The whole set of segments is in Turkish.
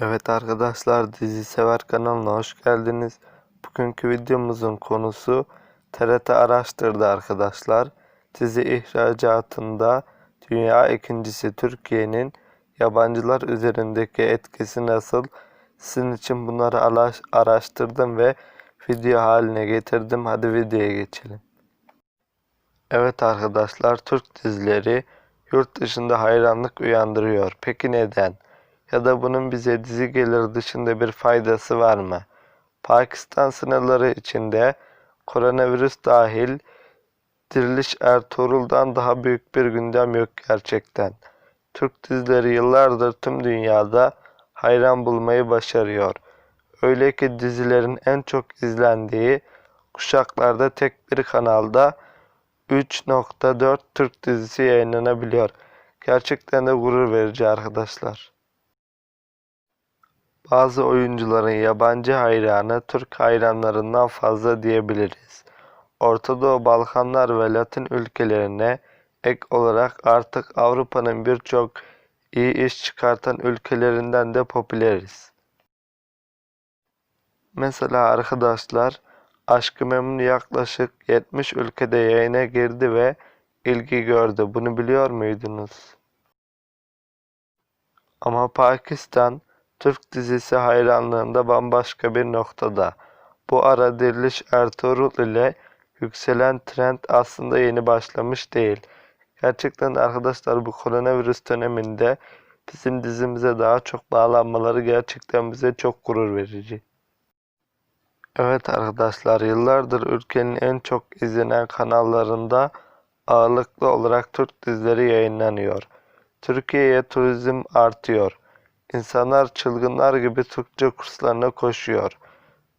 Evet arkadaşlar Dizi Sever kanalına hoş geldiniz. Bugünkü videomuzun konusu TRT araştırdı arkadaşlar. Dizi ihracatında dünya ikincisi Türkiye'nin yabancılar üzerindeki etkisi nasıl? Sizin için bunları araş- araştırdım ve video haline getirdim. Hadi videoya geçelim. Evet arkadaşlar Türk dizileri yurt dışında hayranlık uyandırıyor. Peki neden? Ya da bunun bize dizi gelir dışında bir faydası var mı? Pakistan sınırları içinde koronavirüs dahil Diriliş Ertuğrul'dan daha büyük bir gündem yok gerçekten. Türk dizileri yıllardır tüm dünyada hayran bulmayı başarıyor. Öyle ki dizilerin en çok izlendiği kuşaklarda tek bir kanalda 3.4 Türk dizisi yayınlanabiliyor. Gerçekten de gurur verici arkadaşlar. Bazı oyuncuların yabancı hayranı Türk hayranlarından fazla diyebiliriz. Orta Doğu, Balkanlar ve Latin ülkelerine ek olarak artık Avrupa'nın birçok iyi iş çıkartan ülkelerinden de popüleriz. Mesela arkadaşlar Aşk-ı Memnu yaklaşık 70 ülkede yayına girdi ve ilgi gördü. Bunu biliyor muydunuz? Ama Pakistan Türk dizisi hayranlığında bambaşka bir noktada. Bu ara Diriliş Ertuğrul ile yükselen trend aslında yeni başlamış değil. Gerçekten arkadaşlar bu koronavirüs döneminde bizim dizimize daha çok bağlanmaları gerçekten bize çok gurur verici. Evet arkadaşlar yıllardır ülkenin en çok izlenen kanallarında ağırlıklı olarak Türk dizileri yayınlanıyor. Türkiye'ye turizm artıyor. İnsanlar çılgınlar gibi Türkçe kurslarına koşuyor.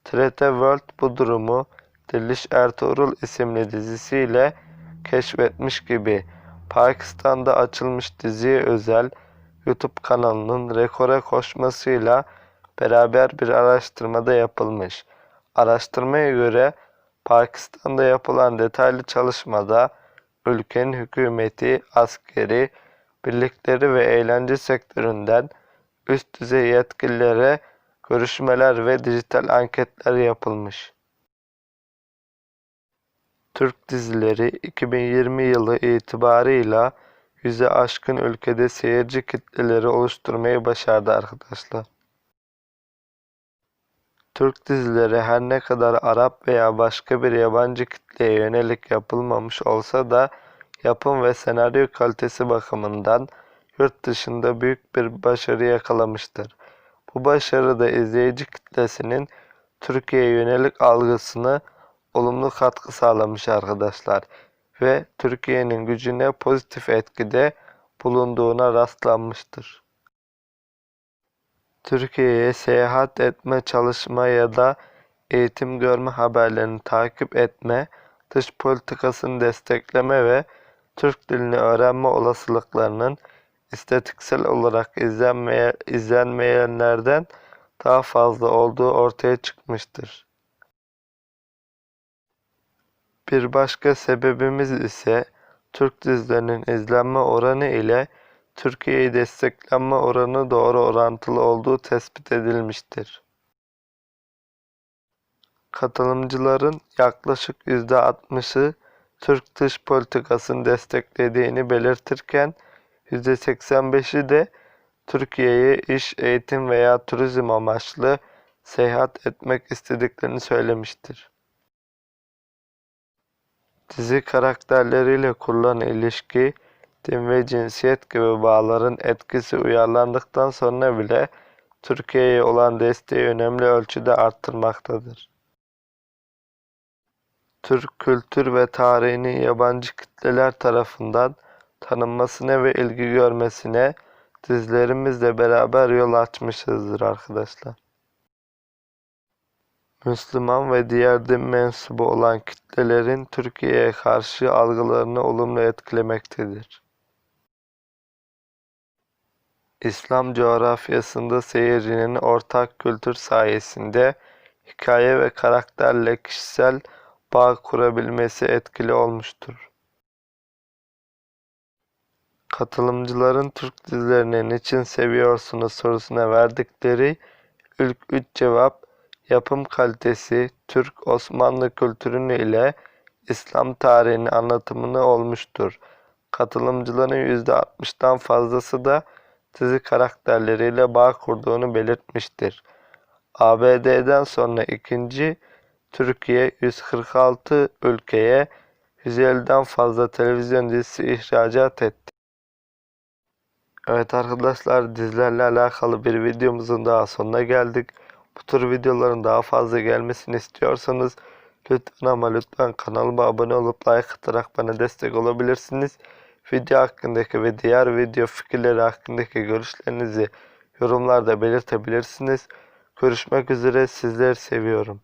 TRT World bu durumu Diriliş Ertuğrul isimli dizisiyle keşfetmiş gibi Pakistan'da açılmış diziye özel YouTube kanalının rekora koşmasıyla beraber bir araştırmada yapılmış. Araştırmaya göre Pakistan'da yapılan detaylı çalışmada ülkenin hükümeti, askeri, birlikleri ve eğlence sektöründen üst düzey yetkililere görüşmeler ve dijital anketler yapılmış. Türk dizileri 2020 yılı itibarıyla yüze aşkın ülkede seyirci kitleleri oluşturmayı başardı arkadaşlar. Türk dizileri her ne kadar Arap veya başka bir yabancı kitleye yönelik yapılmamış olsa da yapım ve senaryo kalitesi bakımından yurt dışında büyük bir başarı yakalamıştır. Bu başarı da izleyici kitlesinin Türkiye'ye yönelik algısını olumlu katkı sağlamış arkadaşlar ve Türkiye'nin gücüne pozitif etkide bulunduğuna rastlanmıştır. Türkiye'ye seyahat etme, çalışma ya da eğitim görme haberlerini takip etme, dış politikasını destekleme ve Türk dilini öğrenme olasılıklarının istatistiksel olarak izlenmeye, izlenmeyenlerden daha fazla olduğu ortaya çıkmıştır. Bir başka sebebimiz ise Türk dizilerinin izlenme oranı ile Türkiye'yi desteklenme oranı doğru orantılı olduğu tespit edilmiştir. Katılımcıların yaklaşık %60'ı Türk dış politikasını desteklediğini belirtirken %85'i de Türkiye'ye iş, eğitim veya turizm amaçlı seyahat etmek istediklerini söylemiştir. Dizi karakterleriyle kurulan ilişki, din ve cinsiyet gibi bağların etkisi uyarlandıktan sonra bile Türkiye'ye olan desteği önemli ölçüde arttırmaktadır. Türk kültür ve tarihinin yabancı kitleler tarafından tanınmasına ve ilgi görmesine dizilerimizle beraber yol açmışızdır arkadaşlar. Müslüman ve diğer din mensubu olan kitlelerin Türkiye'ye karşı algılarını olumlu etkilemektedir. İslam coğrafyasında seyircinin ortak kültür sayesinde hikaye ve karakterle kişisel bağ kurabilmesi etkili olmuştur. Katılımcıların Türk dizilerini niçin seviyorsunuz sorusuna verdikleri ilk üç cevap yapım kalitesi, Türk Osmanlı kültürünü ile İslam tarihini anlatımını olmuştur. Katılımcıların %60'dan fazlası da dizi karakterleriyle bağ kurduğunu belirtmiştir. ABD'den sonra ikinci Türkiye 146 ülkeye 150'den fazla televizyon dizisi ihracat etti. Evet arkadaşlar dizilerle alakalı bir videomuzun daha sonuna geldik. Bu tür videoların daha fazla gelmesini istiyorsanız lütfen ama lütfen kanalıma abone olup like atarak bana destek olabilirsiniz. Video hakkındaki ve diğer video fikirleri hakkındaki görüşlerinizi yorumlarda belirtebilirsiniz. Görüşmek üzere sizleri seviyorum.